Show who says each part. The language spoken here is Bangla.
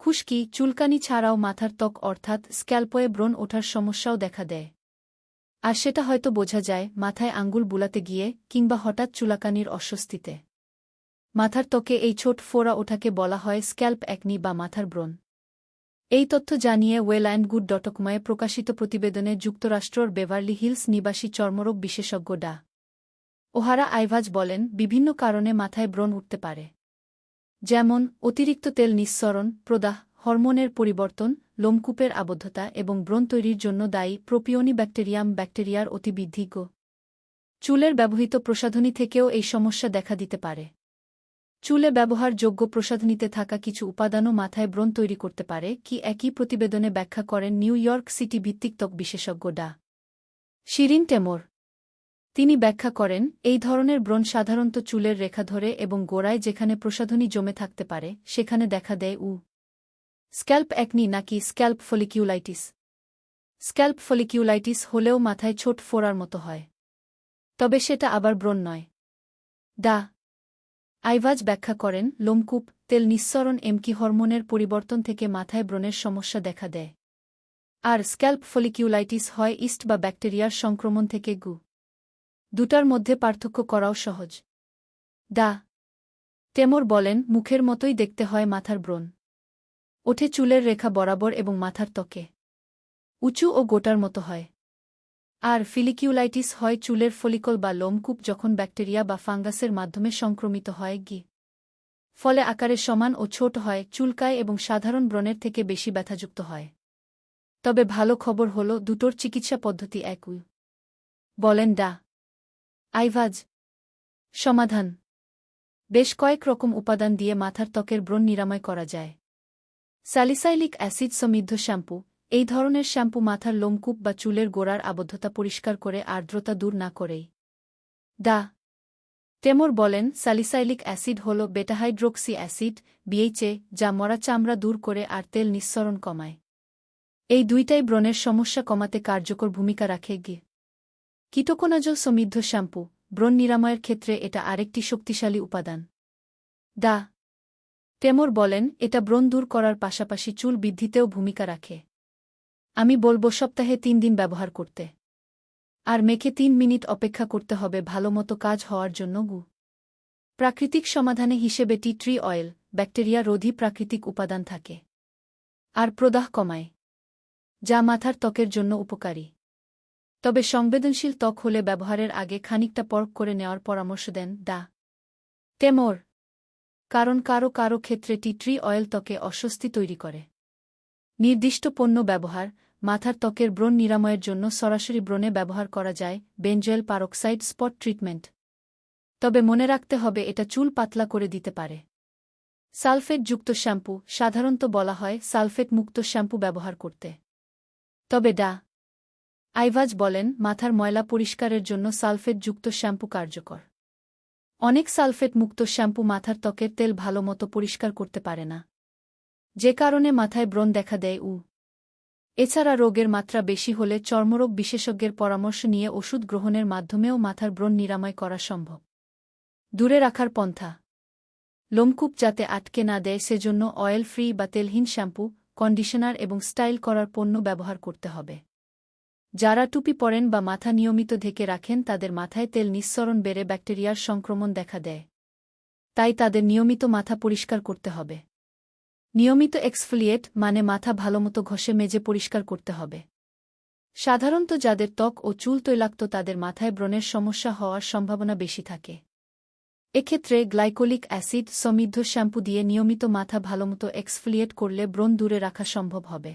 Speaker 1: খুশকি চুলকানি ছাড়াও মাথার ত্বক অর্থাৎ স্ক্যাল্পয়ে ব্রণ ওঠার সমস্যাও দেখা দেয়। আর সেটা হয়তো বোঝা যায় মাথায় আঙ্গুল বুলাতে গিয়ে কিংবা হঠাৎ চুলাকানির অস্বস্তিতে। মাথার ত্বকে এই ছোট ফোড়া ওঠাকে বলা হয় স্ক্যাল্প একনি বা মাথার ব্রণ। এই তথ্য জানিয়ে ওয়েল অ্যান্ড গুড ডটকময়ে প্রকাশিত প্রতিবেদনে যুক্তরাষ্ট্রর বেভারলি হিলস নিবাসী চর্মরোগ বিশেষজ্ঞ ডা। ওহারা আইভাজ বলেন, বিভিন্ন কারণে মাথায় ব্রণ উঠতে পারে। যেমন, অতিরিক্ত তেল নিঃসরণ, প্রদাহ, হরমোনের পরিবর্তন, লোমকূপের আবদ্ধতা এবং ব্রণ তৈরির জন্য দায়ী প্রোপিওনি ব্যাকটেরিয়াম ব্যাকটেরিয়ার অতিবৃদ্ধি গো। চুলের ব্যবহৃত প্রসাধনী থেকেও এই সমস্যা দেখা দিতে পারে। চুলে ব্যবহারযোগ্য প্রসাধনীতে থাকা কিছু উপাদানও মাথায় ব্রণ তৈরি করতে পারে, কি একই প্রতিবেদনে ব্যাখ্যা করেন নিউ ইয়র্ক সিটি ভিত্তিক ত্বক বিশেষজ্ঞ ডা। শিরিন টেমোর তিনি ব্যাখ্যা করেন, এই ধরনের ব্রণ সাধারণত চুলের রেখা ধরে এবং গোড়ায় যেখানে প্রসাধনী জমে থাকতে পারে, সেখানে দেখা দেয় উ। স্ক্যাল্প একনি নাকি স্ক্যাল্প ফলিকিউলাইটিস। স্ক্যাল্প ফলিকিউলাইটিস হলেও মাথায় ছোট ফোড়ার মতো হয়। তবে সেটা আবার ব্রণ নয়। ডা। আইভাজ ব্যাখ্যা করেন, লোমকূপ, তেল নিঃসরণ এমকি হরমোনের পরিবর্তন থেকে মাথায় ব্রণের সমস্যা দেখা দেয়। আর স্ক্যাল্প ফলিকিউলাইটিস হয় ইস্ট বা ব্যাকটেরিয়ার সংক্রমণ থেকে গু। দুটার মধ্যে পার্থক্য করাও সহজ। দা। টেমর বলেন, মুখের মতোই দেখতে হয় মাথার ব্রণ। ওঠে চুলের রেখা বরাবর এবং মাথার ত্বকে। উঁচু ও গোটার মতো হয়। আর ফিলিকিউলাইটিস হয় চুলের ফলিকল বা লোমকূপ যখন ব্যাকটেরিয়া বা ফাঙ্গাসের মাধ্যমে সংক্রমিত হয় গি। ফলে আকারে সমান ও ছোট হয়, চুলকায় এবং সাধারণ ব্রণের থেকে বেশি ব্যথাযুক্ত হয়। তবে ভালো খবর হল, দুটোর চিকিৎসা পদ্ধতি একই। বলেন ডা আইভাজ। সমাধান। বেশ কয়েক রকম উপাদান দিয়ে মাথার ত্বকের ব্রণ নিরাময় করা যায়। স্যালিসাইলিক অ্যাসিড সমৃদ্ধ শ্যাম্পু। এই ধরনের শ্যাম্পু মাথার লোমকূপ বা চুলের গোড়ার আবদ্ধতা পরিষ্কার করে আর্দ্রতা দূর না করেই। দা টেমর বলেন স্যালিসাইলিক অ্যাসিড হল বেটাহাইড্রোক্সি অ্যাসিড বিএইচএ যা মরা চামড়া দূর করে আর তেল নিঃসরণ কমায়। এই দুইটাই ব্রণের সমস্যা কমাতে কার্যকর ভূমিকা রাখে গে। কীটকোনাজল সমৃদ্ধ শ্যাম্পু, ব্রণ নিরাময়ের ক্ষেত্রে এটা আরেকটি শক্তিশালী উপাদান। দা টেমর বলেন, এটা ব্রণ দূর করার পাশাপাশি চুল বৃদ্ধিতেও ভূমিকা রাখে। আমি বলব, সপ্তাহে তিন দিন ব্যবহার করতে। আর মেখে তিন মিনিট অপেক্ষা করতে হবে ভালোমতো কাজ হওয়ার জন্য গু। প্রাকৃতিক সমাধানে হিসেবে টি ট্রি অয়েল, ব্যাকটেরিয়া রোধী প্রাকৃতিক উপাদান থাকে। আর প্রদাহ কমায়, যা মাথার ত্বকের জন্য উপকারী। তবে সংবেদনশীল ত্বক হলে ব্যবহারের আগে খানিকটা পরক করে নেওয়ার পরামর্শ দেন দা টেমর। কারণ কারও কারও ক্ষেত্রে টি ট্রি অয়েল ত্বকে অস্বস্তি তৈরি করে। নির্দিষ্ট পণ্য ব্যবহার, মাথার ত্বকের ব্রণ নিরাময়ের জন্য সরাসরি ব্রণে ব্যবহার করা যায় বেঞ্জয়েল পারক্সাইড স্পট ট্রিটমেন্ট। তবে মনে রাখতে হবে এটা চুল পাতলা করে দিতে পারে। সালফেট যুক্ত শ্যাম্পু, সাধারণত বলা হয় সালফেট মুক্ত শ্যাম্পু ব্যবহার করতে। তবে ডা আইভাজ বলেন, মাথার ময়লা পরিষ্কারের জন্য সালফেট যুক্ত শ্যাম্পু কার্যকর। অনেক সালফেট মুক্ত শ্যাম্পু মাথার ত্বকের তেল ভালোমতো পরিষ্কার করতে পারে না। যে কারণে মাথায় ব্রণ দেখা দেয়, উ। এছাড়া রোগের মাত্রা বেশি হলে চর্মরোগ বিশেষজ্ঞের পরামর্শ নিয়ে ওষুধ গ্রহণের মাধ্যমেও মাথার ব্রণ নিরাময় করা সম্ভব। দূরে রাখার পন্থা। লোমকূপ যাতে আটকে না দেয়, সেজন্য অয়েল ফ্রি বা তেলহীন শ্যাম্পু, কন্ডিশনার এবং স্টাইল করার পণ্য ব্যবহার করতে হবে। যারা টুপি পরেন বা মাথা নিয়মিত ঢেকে রাখেন তাদের মাথায় তেল নিঃসরণ বেড়ে ব্যাকটেরিয়ার সংক্রমণ দেখা দেয়। তাই তাদের নিয়মিত মাথা পরিষ্কার করতে হবে। নিয়মিত এক্সফোলিয়েট মানে মাথা ভালোমতো ঘষে মেজে পরিষ্কার করতে হবে। সাধারণত যাদের ত্বক ও চুল তৈলাক্ত তাদের মাথায় ব্রণের সমস্যা হওয়ার সম্ভাবনা বেশি থাকে। এক্ষেত্রে গ্লাইকোলিক অ্যাসিড সমৃদ্ধ শ্যাম্পু দিয়ে নিয়মিত মাথা ভালোমতো এক্সফোলিয়েট করলে ব্রণ দূরে রাখা সম্ভব হবে।